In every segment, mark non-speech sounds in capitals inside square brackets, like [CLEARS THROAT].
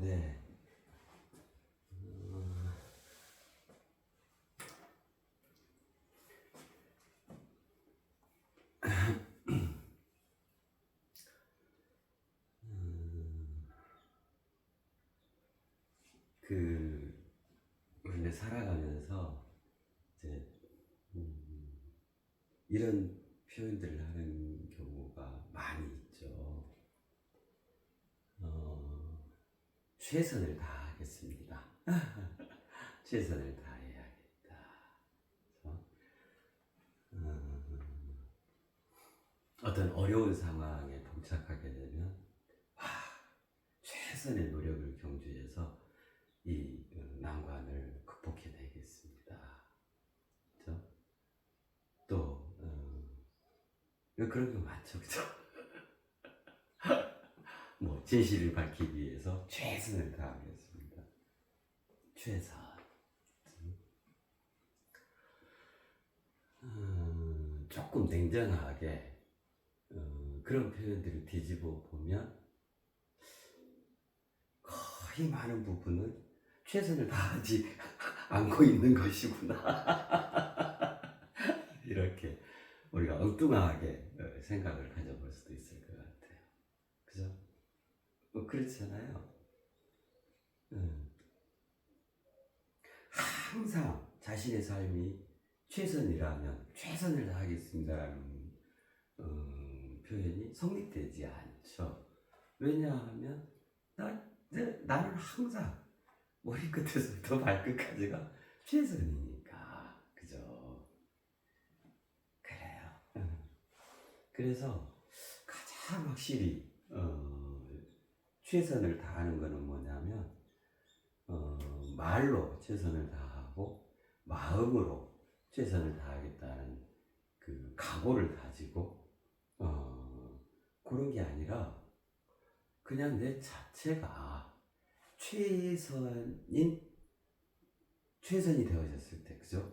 네. 음, 그 우리는 살아가면서 이제 음, 이런 표현들을 하는 경우가 많이 있죠. 어, 최선을 다하겠습니다. [LAUGHS] 최선을 다해야겠다. 음, 어떤 어려운 상황에 봉착하게 되면 와 최선의 노력을 경주해서 이 어, 난관을 극복해내겠습니다. 또 어, 그런 거 많죠, 그죠? 뭐 진실을 밝히기 위해서 최선을 다하겠습니다. 최선. 음, 조금 냉정하게 어, 그런 표현들을 뒤집어 보면 거의 많은 부분은 최선을 다하지 [LAUGHS] 않고 있는 것이구나. [LAUGHS] 이렇게 우리가 엉뚱하게 어, 생각을 가져볼 수도 같아요. 뭐 그렇잖아요. 음. 항상 자신의 삶이 최선이라면 최선을 다하겠습니다라는 음, 표현이 성립되지 않죠. 왜냐하면 나, 내, 나는 항상 머리끝에서부터 발끝까지가 최선이니까 그죠? 그래요. 음. 그래서 가장 확실히 어, 최선을 다하는 것은 뭐냐면 어, 말로 최선을 다하고 마음으로 최선을 다하겠다는 그 각오를 가지고 어, 그런 게 아니라 그냥 내 자체가 최선인 최선이 되어졌을 때 그죠?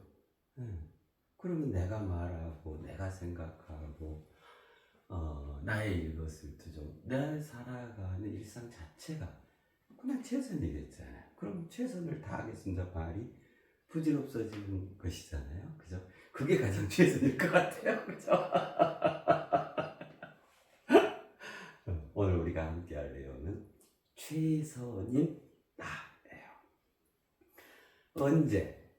음. 그러면 내가 말하고 내가 생각하고 어, 나의 이것을 두죠. 내 살아가는 일상 자체가 그냥 최선이 겠잖아요. 그럼 최선을 다하겠습니다. 말이 부질없어지는 것이잖아요. 그죠? 그게 가장 [LAUGHS] 최선일 것 같아요. 그죠? 어, [LAUGHS] 오늘 우리가 함께 할 내용은 최선인 나예요. 언제,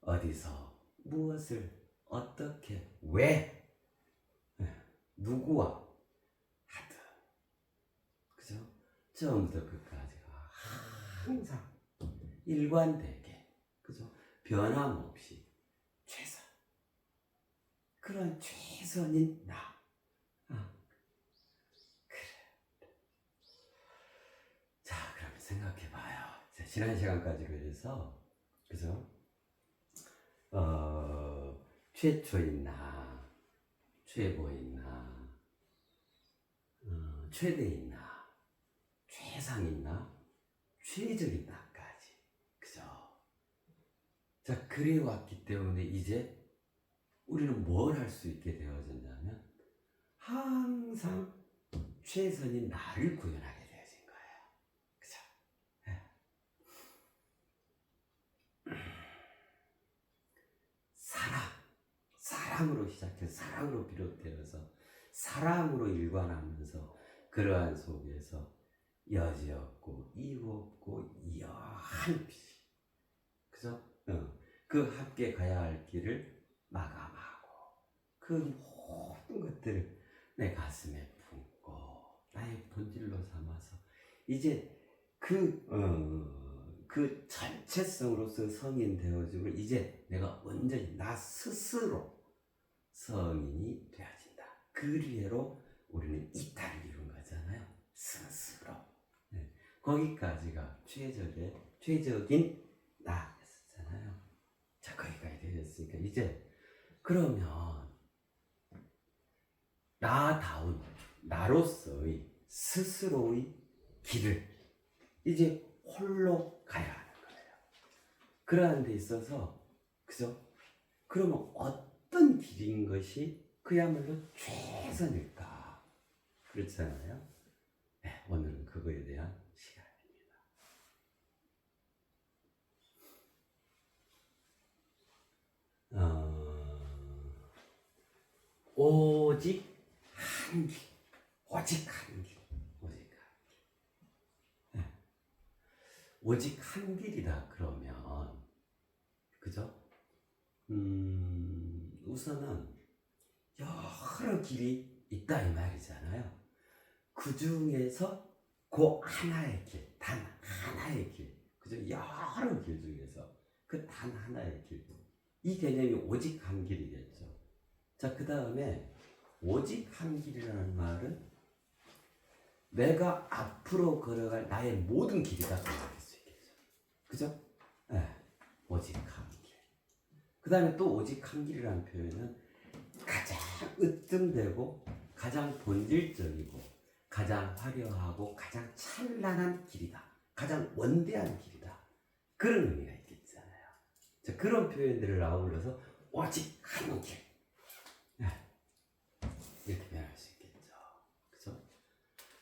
어디서, 무엇을, 어떻게, 왜, 예, 누구와 하든. 그죠? 처음부터 끝까지가 항상 일관되게, 그죠? 변함없이 최선. 그런 최선인 나. 아, 그래. 자, 그러면 생각해봐요. 자, 지난 시간까지 그래서, 그죠? 어, 최초인 나, 최고인 나, 어, 최대인 나, 최상인 나, 최적인 나까지. 그죠? 자, 그래 왔기 때문에 이제 우리는 뭘 할 수 있게 되어졌냐면 항상 최선인 나를 구현하게 되어진 거예요. 그죠? 예. 사랑, 사랑으로 시작해서 사랑으로 비롯되어서 사랑으로 일관하면서 그러한 속에서 여지없고 이유 없고 여한 빛이 그죠? 어. 그 함께 가야 할 길을 마감하고 그 모든 것들을 내 가슴에 품고 나의 본질로 삼아서 이제 그, 어, 그 전체성으로서 성인 되어지고 이제 내가 온전히 나 스스로 성인이 되어진다. 그리로 우리는 이탈을 이룬 거잖아요. 스스로. 네. 거기까지가 최적의, 최적인 나였잖아요. 자, 거기까지 되셨으니까 이제 그러면 나다운 나로서의 스스로의 길을 이제 홀로 가야 하는 거예요. 그러한 데 있어서 그죠? 그러면 어떤 길인 것이 그야말로 최선일까? 그렇잖아요. 네, 오늘은 그거에 대한 시간입니다. 어, 오직 한 길, 오직 한 길, 오직 한 길. 네. 오직 한 길이다 그러면 그죠? 음, 우선은 여러 길이 있다 이 말이잖아요. 그 중에서 그 하나의 길, 단 하나의 길, 그죠? 여러 길 중에서 그 단 하나의 길, 이 개념이 오직 한 길이겠죠. 자, 그 다음에 오직 한 길이라는 말은 내가 앞으로 걸어갈 나의 모든 길이다 있겠죠. 그죠? 네, 오직 한 길. 그 다음에 또 오직 한 길이라는 표현은 가장 으뜸되고 가장 본질적이고 가장 화려하고 가장 찬란한 길이다. 가장 원대한 길이다. 그런 의미가 있겠잖아요. 자, 그런 표현들을 아울러서 오직 한 길. 네. 이렇게 표현할 수 있겠죠. 그죠?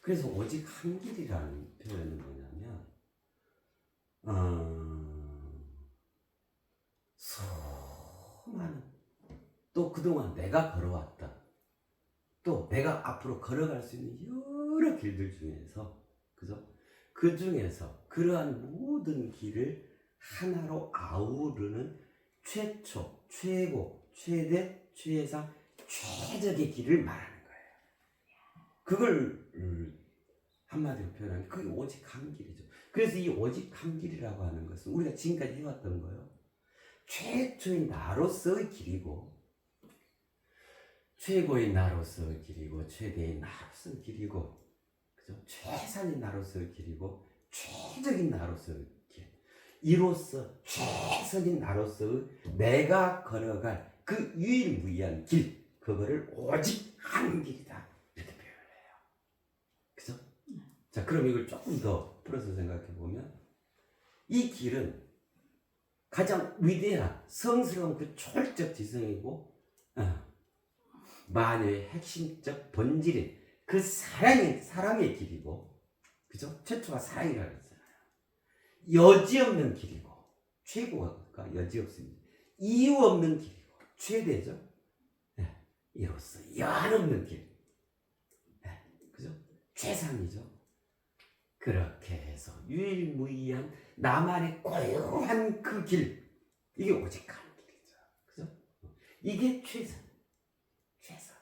그래서 오직 한 길이라는 표현은 뭐냐면, 음, 수많은, 또 그동안 내가 걸어왔다. 또 내가 앞으로 걸어갈 수 있는 여러 길들 중에서, 그죠? 그 중에서 그러한 모든 길을 하나로 아우르는 최초, 최고, 최대, 최상, 최적의 길을 말하는 거예요. 그걸 음, 한마디로 표현하면 그게 오직 한 길이죠. 그래서 이 오직 한 길이라고 하는 것은 우리가 지금까지 해왔던 거요. 최초의 나로서의 길이고 최고의 나로서의 길이고 최대의 나로서의 길이고 그죠? 최상의 나로서의 길이고 최적인 나로서의 길. 이로써 최선인 나로서의 내가 걸어갈 그 유일무이한 길 그거를 오직 한 길이다 이렇게 표현을 해요. 그죠? 자 그럼 이걸 조금 더 풀어서 생각해 보면 이 길은 가장 위대한 성스러운 그 초월적 지성이고 어, 만유의 핵심적 본질인 그 사랑의 사랑의 길이고 그죠? 최초가 사랑이라고 했잖아요. 여지 없는 길이고 최고가 여지 없습니다. 이유 없는 길이고 최대죠. 네, 이로써 연 없는 길. 네, 그죠? 최상이죠. 그렇게 해서 유일무이한 나만의 고요한 그 길. 이게 오직 한 길이죠. 그죠? 이게 최선. 최선.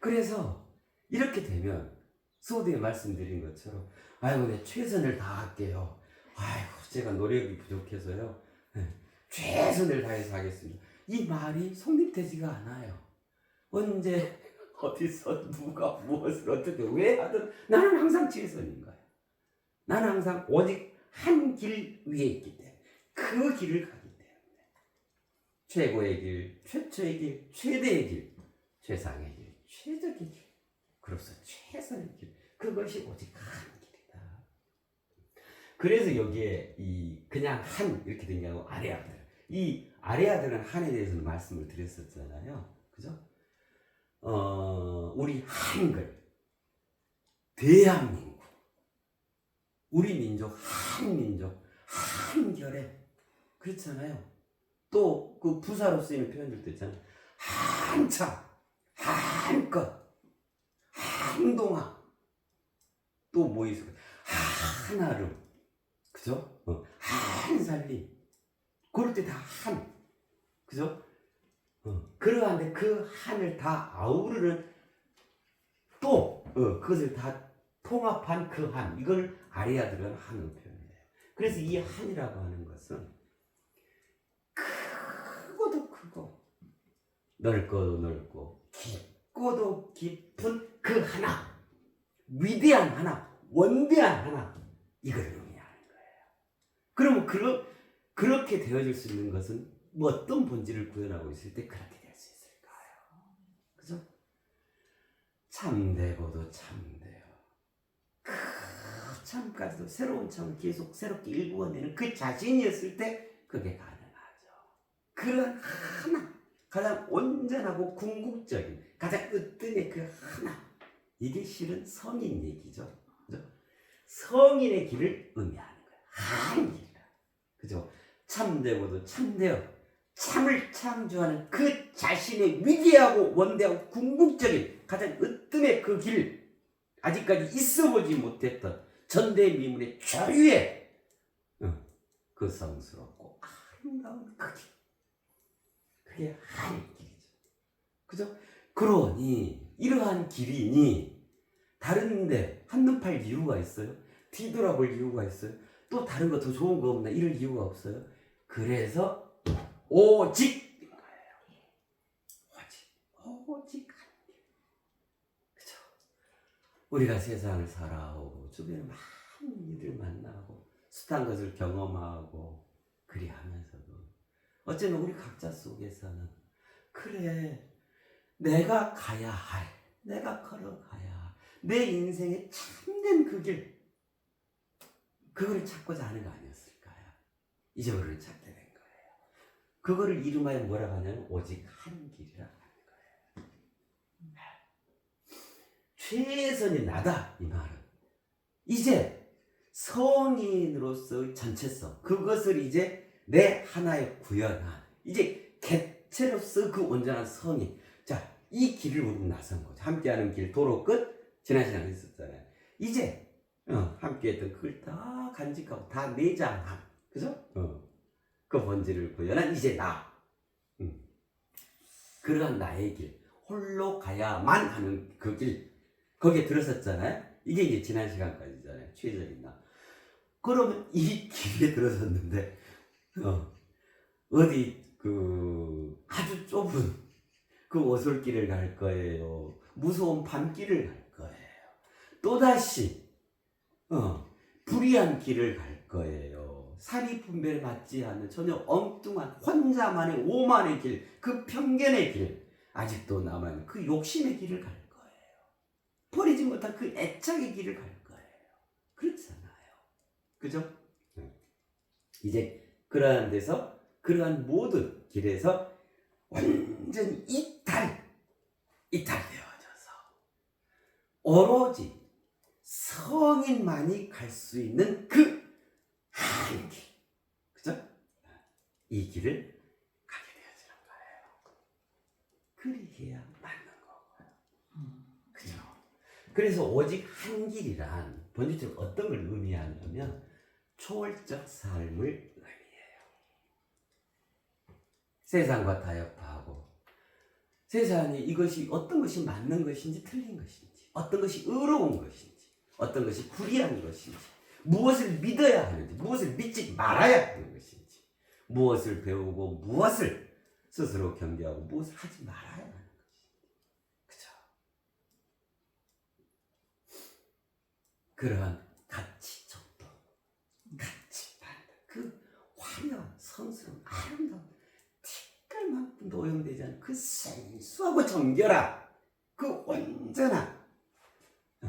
그래서 이렇게 되면 소대에 말씀드린 것처럼 아이고 내 최선을 다할게요. 아이고 제가 노력이 부족해서요. 네, 최선을 다해서 하겠습니다. 이 말이 성립되지가 않아요. 언제 [LAUGHS] 어디서 누가 무엇을 어떻게 왜 하든 나는 항상 최선인 거예요. 나는 항상 오직 한 길 위에 있기 때문에 그 길을 가기 때문에 최고의 길, 최초의 길, 최대의 길, 최상의 길, 최적의 길, 그로서 최선의 길 그것이 오직 한 길이다. 그래서 여기에 이 그냥 한 이렇게 된 게 아니고 아래 아들 이 아래 아들은 한에 대해서는 말씀을 드렸었잖아요. 그죠? 어, 우리 한글, 대한민국, 우리 민족, 한민족, 한결에, 그렇잖아요. 또 그 부사로 쓰이는 표현들도 있잖아요. 한차, 한껏, 한동안, 또뭐 있을까? 한아름, 그죠? 어, 한살림, 그럴 때 다 한, 그죠? 어, 그러한데 그 한을 다 아우르는 또 어, 그것을 다 통합한 그 한, 이걸 아리아들은 한으로 표현해요. 그래서 이 한이라고 하는 것은 크고도 크고 넓고도 넓고 깊 고도 깊은 그 하나, 위대한 하나, 원대한 하나, 이걸 의미하는 거예요. 그러면 그러, 그렇게 되어질 수 있는 것은 뭐 어떤 본질을 구현하고 있을 때 그렇게 될 수 있을까요? 그죠? 참되고도 참돼요. 그 참까지도 새로운 참을 계속 새롭게 일구어내는 그 자신이었을 때 그게 가능하죠. 그런 하나, 가장 온전하고 궁극적인, 가장 으뜸의 그 하나, 이게 실은 성인 얘기죠. 그죠? 성인의 길을 의미하는 거예요. 한 길이다. 그죠? 참되고도 참되어 참을 창조하는 그 자신의 위대하고 원대하고 궁극적인 가장 으뜸의 그 길, 아직까지 있어 보지 못했던 전대미문의 조유의 어, 그 성스럽고 아름다운 그 길. 그게 하늘 길이죠. 그죠? 그러니 이러한 길이니 다른데 한눈 팔 이유가 있어요? 뒤돌아볼 이유가 있어요? 또 다른 거 더 좋은 거 없나? 이럴 이유가 없어요. 그래서 오직. 오직 한 길. 그죠? 우리가 세상을 살아오고 주변에 많은 이들 만나고 숱한 것을 경험하고 그리하면서도 어쩌면 우리 각자 속에서는 그래 내가 가야 할 내가 걸어가야 내 인생의 참된 그 길 그거를 찾고자 하는 거 아니었을까요? 이제 우리는 찾게 된 거예요. 그거를 이름하여 뭐라고 하냐면 오직 한 길이라 하는 거예요. 최선이 나다 이 말은 이제 성인으로서의 전체성 그것을 이제 내 하나의 구현한 이제 개체로서 그 온전한 성인. 자이 길을 우리는 나선 거죠. 함께하는 길 도로 끝 지난 시간에 있었잖아요. 이제 어, 함께했던 그걸 다 간직하고 다 내장한 그죠? 어. 그 본질을 구현한 이제 나. 음. 그러한 나의 길. 홀로 가야만 하는 그 길. 거기에 들어섰잖아요. 이게 이제 지난 시간까지잖아요. 최적인 나. 그러면 이 길에 들어섰는데 어, 어디 그 아주 좁은 그 오솔길을 갈 거예요. 무서운 밤길을 갈 거예요. 또다시 어, 불의한 길을 갈 거예요. 사리 분별 받지 않는 전혀 엉뚱한 혼자만의 오만의 길, 그 편견의 길, 아직도 남아있는 그 욕심의 길을 갈 거예요. 버리지 못한 그 애착의 길을 갈 거예요. 그렇잖아요. 그죠? 네. 이제 그러한 데서 그러한 모든 길에서 완전히 이탈, 이탈되어져서 오로지 성인만이 갈 수 있는 그 한 길, 그죠? 이 길을 가게 되어지는 거예요. 그리해야 맞는 거고요. 그죠? 그래서 오직 한 길이란 본질적으로 어떤 걸 의미하냐면 초월적 삶을. 세상과 타협하고 세상에 이것이 어떤 것이 맞는 것인지 틀린 것인지 어떤 것이 의로운 것인지 어떤 것이 불의한 것인지 무엇을 믿어야 하는지 무엇을 믿지 말아야 하는 것인지 무엇을 배우고 무엇을 스스로 경계하고 무엇을 하지 말아야 하는 것인지 그죠? 그러한 가치 척도 가치 판단 그 화려한 성스러운 아름다운 만큼 노용되지 않은 그 생수하고 정결한 그 온전한 어,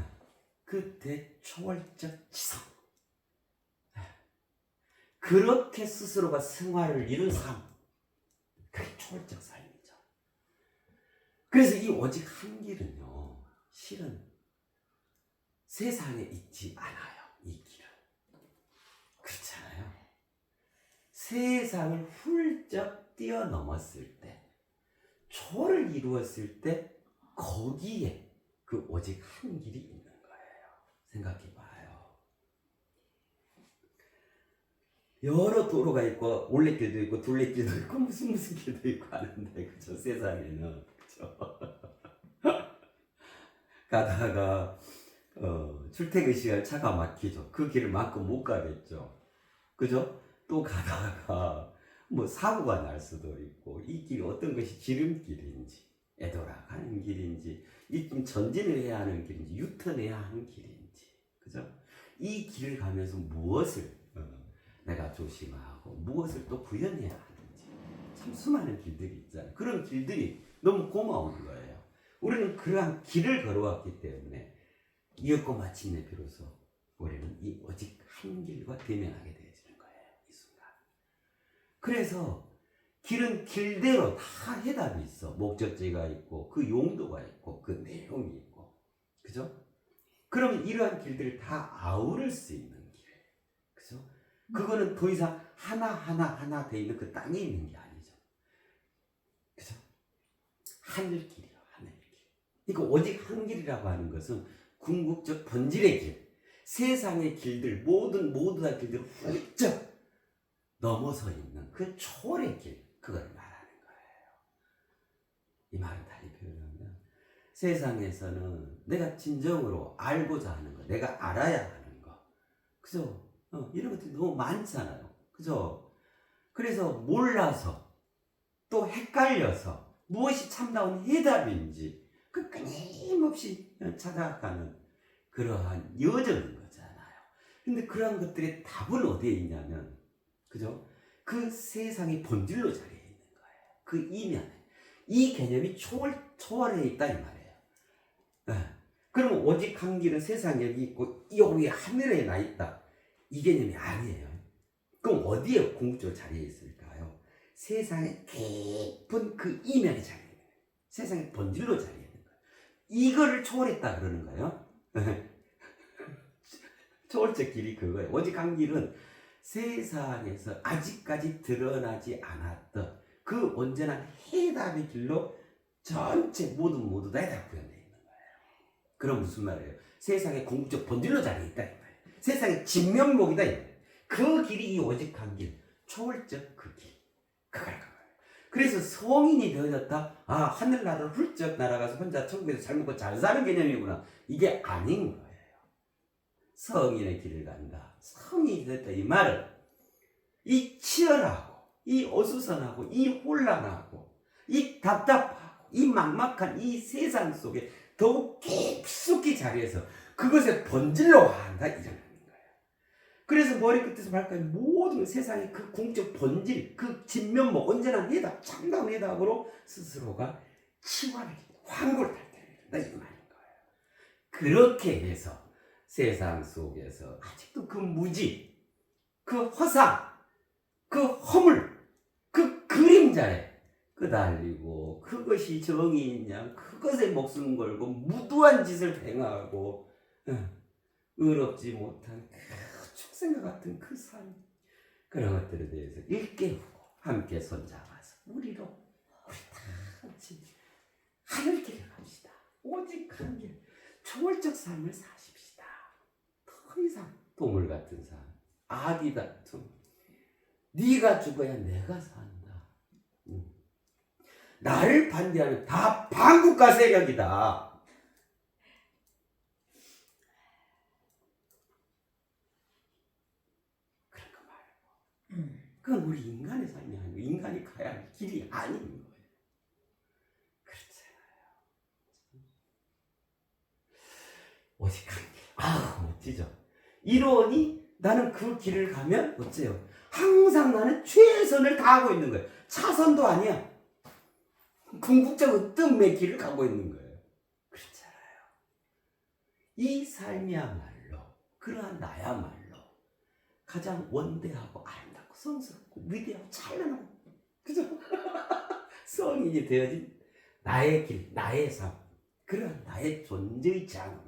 그 대초월적 지성. 어, 그렇게 스스로가 생활을 이룬 삶. 그게 초월적 삶이죠. 그래서 이 오직 한 길은요 실은 세상에 있지 않아요 이 길은. 그렇잖아요? 세상을 훌쩍 뛰어넘었을 때, 초를 이루었을 때, 거기에 그 오직 한 길이 있는 거예요. 생각해 봐요. 여러 도로가 있고, 올레길도 있고, 둘레길도 있고, [LAUGHS] 무슨 무슨 길도 있고 하는데, 그죠? 세상에는. 그죠? [LAUGHS] 가다가, 어, 출퇴근 시간 차가 막히죠. 그 길을 막고 못 가겠죠. 그죠? 또 가다가 뭐 사고가 날 수도 있고 이 길이 어떤 것이 지름길인지 애돌아가는 길인지 이좀 전진을 해야 하는 길인지 유턴해야 하는 길인지 그죠? 이 길을 가면서 무엇을 어, 내가 조심하고 무엇을 또 구현해야 하는지 참 수많은 길들이 있잖아요. 그런 길들이 너무 고마운 거예요. 우리는 그러한 길을 걸어왔기 때문에 이었고 마침내 비로소 우리는 이 오직 한 길과 대면하게 거예요. 그래서 길은 길대로 다 해답이 있어. 목적지가 있고 그 용도가 있고 그 내용이 있고. 그죠? 그러면 이러한 길들을 다 아우를 수 있는 길. 그죠? 그거는 더 이상 하나하나 하나 돼 있는 그 땅에 있는 게 아니죠. 하늘길이요, 하늘길. 그러니까 오직 한 길이라고 하는 것은 궁극적 본질의 길, 세상의 길들 모든 모두 다 길들을 훌쩍 넘어서 있는 그 초월의 길, 그걸 말하는 거예요. 이 말을 달리 표현하면 세상에서는 내가 진정으로 알고자 하는 거, 내가 알아야 하는 거, 그죠? 어, 이런 것들이 너무 많잖아요, 그죠? 그래서 몰라서 또 헷갈려서 무엇이 참다운 해답인지 그 끊임없이 찾아가는 그러한 여정인 거잖아요. 근데 그러한 것들의 답은 어디에 있냐면, 그죠? 그 세상의 본질로 자리에 있는 거예요. 그 이면에. 이 개념이 초월, 초월해 있다, 이 말이에요. 예. 그러면 오직 한 길은 세상에 여기 있고, 여기 하늘에 나 있다. 이 개념이 아니에요. 그럼 어디에 궁극적으로 자리에 있을까요? 세상의 깊은 그 이면에 자리에 있는 거예요. 세상의 본질로 자리에 있는 거예요. 이거를 초월했다 그러는 거예요. [LAUGHS] 초월적 길이 그거예요. 오직 한 길은 세상에서 아직까지 드러나지 않았던 그 온전한 해답의 길로 전체 모두 모두 다 해답 구현되어 있는 거예요. 그럼 무슨 말이에요? 세상의 궁극적 본질로 자리에 있다 이 말이에요. 세상의 진면목이다 이 말이에요. 그 길이 이 오직 한 길, 초월적 그 길. 그걸 그 말이에요. 그래서 성인이 되어졌다. 아 하늘나라를 훌쩍 날아가서 혼자 천국에서 잘 먹고 잘 사는 개념이구나. 이게 아닌 거예요. 성인의 길을 간다. 성인이 됐다 이 말은 이 치열하고 이 어수선하고 이 혼란하고 이 답답하고 이 막막한 이 세상 속에 더욱 깊숙이 자리에서 그것의 본질로 한다 이런. 그래서 머리끝에서 발까지 모든 세상의 그 궁적 본질, 그 진면목 언제나 해답, 참다운 해답으로 스스로가 치환을 환골 탈퇴한다 이 말인 거예요. 그렇게 해서 세상 속에서 아직도 그 무지, 그 허상, 그 허물, 그 그림자에 끄달리고 그것이 정의이냐 그것에 목숨 걸고 무도한 짓을 행하고 응, 의롭지 못한 그 축생과 같은 그 삶. 그런 것들에 대해서 일깨우고 함께 손잡아서 우리로 우리 다 같이 하늘 길을 갑시다. 오직 한길 초월적 삶을 사 이상 동물 같은 삶 아기 같은. 네가 죽어야 내가 산다. 응. 나를 반대하면 다 반국가 세력이다. 그런 거 말고. 그건 우리 인간의 삶이 아니고 인간이 가야 할 길이 아닌 거예요. 그렇잖아요. 오직 한 길. 아 멋지죠 이러니 나는 그 길을 가면 어째요? 항상 나는 최선을 다하고 있는 거예요. 차선도 아니야. 궁극적 내 길을 가고 있는 거예요? 그렇잖아요. 이 삶이야말로 그러한 나야말로 가장 원대하고 아름답고 성스럽고 위대하고 찬란하고 그죠? [LAUGHS] 성인이 되어진 나의 길, 나의 삶. 그러한 나의 존재의 장엄함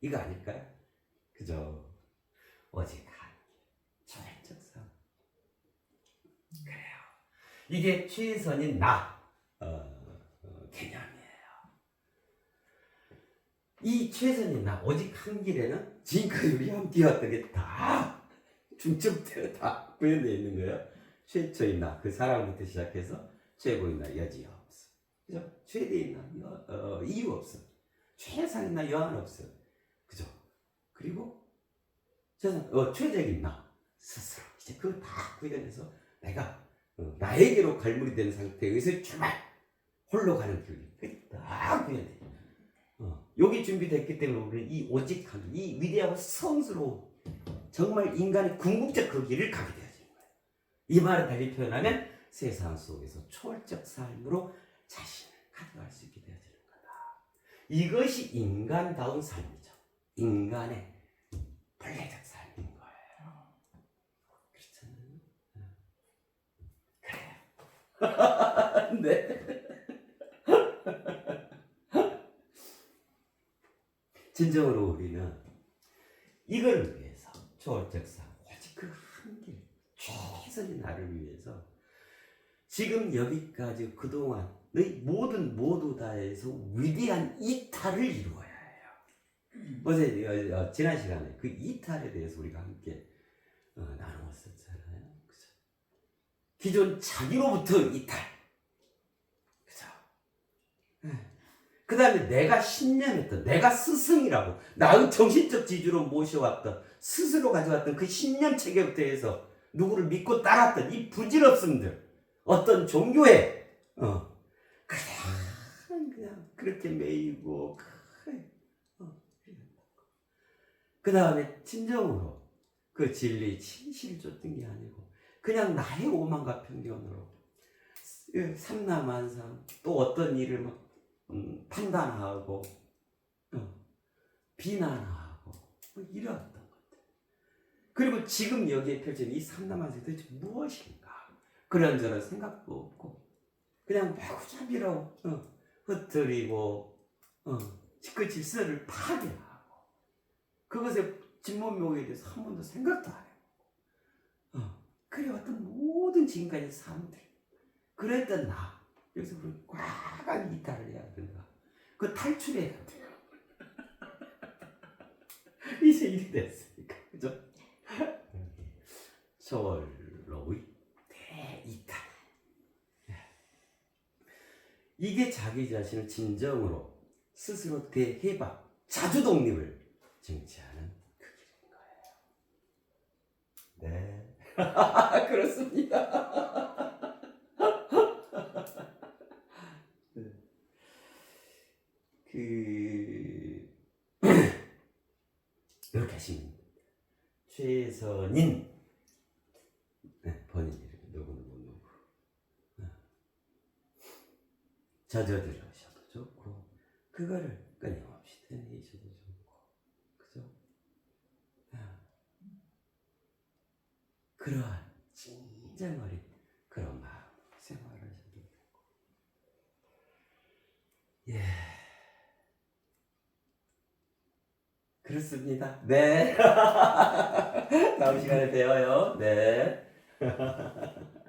이거 아닐까요? 그죠? 오직 한 길, 초월적 삶 그래요 이게 최선인 나 어, 어, 개념이에요 이 최선인 나 오직 한 길에는 지금까지 우리 함께 왔던 게 다 중점되어 다 구현되어 있는 거예요. 최초인 나, 그 사랑부터 시작해서 최고인 나 여지 없어. 그죠? 최대인 나, 여, 어, 이유 없어. 최상인 나, 여한 없어. 그죠? 그리고 최상, 어, 최적인 나, 스스로. 이제 그거 다 구현해서 내가 어, 나에게로 갈무리 되는 상태에서 출발! 홀로 가는. 그게 다 구현돼. 어, 여기 준비됐기 때문에 우리는 이 오직 한, 이 위대하고 성스러운 정말 인간의 궁극적 그 길을 가게 되어지는 거예요. 이 말을 달리 표현하면 세상 속에서 초월적 삶으로 자신을 가져갈 수 있게 되어지는 거다. 이것이 인간다운 삶이죠. 인간의 본래적 삶인 거예요. 그렇잖아요. 그래요. 네. 진정으로 우리는 이걸 위해서 초월적 삶, 오직 그한 길, 최선의 나를 위해서 지금 여기까지 그동안 너희 모든 모두 다해서 위대한 이탈을 이루어야 해요. 어제 어, 어, 지난 시간에 그 이탈에 대해서 우리가 함께 어, 나누었었잖아요. 그죠? 기존 자기로부터 이탈. 그 다음에 내가 신념했던, 내가 스승이라고, 나의 정신적 지주로 모셔왔던, 스스로 가져왔던 그 신념 체계부터 해서 누구를 믿고 따랐던 이 부질없음들, 어떤 종교에, 어, 그냥, 그냥 그렇게 매이고, 그 다음에 진정으로 그 진리, 진실을 쫓던 게 아니고, 그냥 나의 오만과 편견으로, 예, 삼남한상, 또 어떤 일을 막, 음, 판단하고, 어, 비난하고, 뭐 것들. 그리고 지금 여기에 펼쳐진 이 삼남한상이 도대체 무엇인가? 그런저런 생각도 없고, 그냥 마구잡이로, 어, 흩트리고, 어, 그 질서를 파괴하고, 그것에 진모묘에 대해서 한 번도 생각도 안 해요. 어, 그래왔던 모든 지금까지 삶들, 그랬던 나, 여기서 우리 과감히 이탈을 해야 된다. 그 탈출해야 돼요. [LAUGHS] 이제 일이 됐으니까, 그죠? 저로의 대이탈. 예. 이게 자기 자신을 진정으로 스스로 대해방, 자주 독립을 쟁취하는 그 길인 거예요. 네. [LAUGHS] 그렇습니다. [LAUGHS] 네. 그 [CLEARS THROAT] 이렇게 하시면. 최선인 네, 본인 이렇게 누구 누구 누구 네. 젖어들으셔도 좋고 그거를 끊임없이 되뇌셔도 좋고 그죠? 아. 그러한 진정 어린 그런 마음 생활하셔도 되고. 예. 그렇습니다. 네. [LAUGHS] 다음 시간에 봬요. 네 [LAUGHS]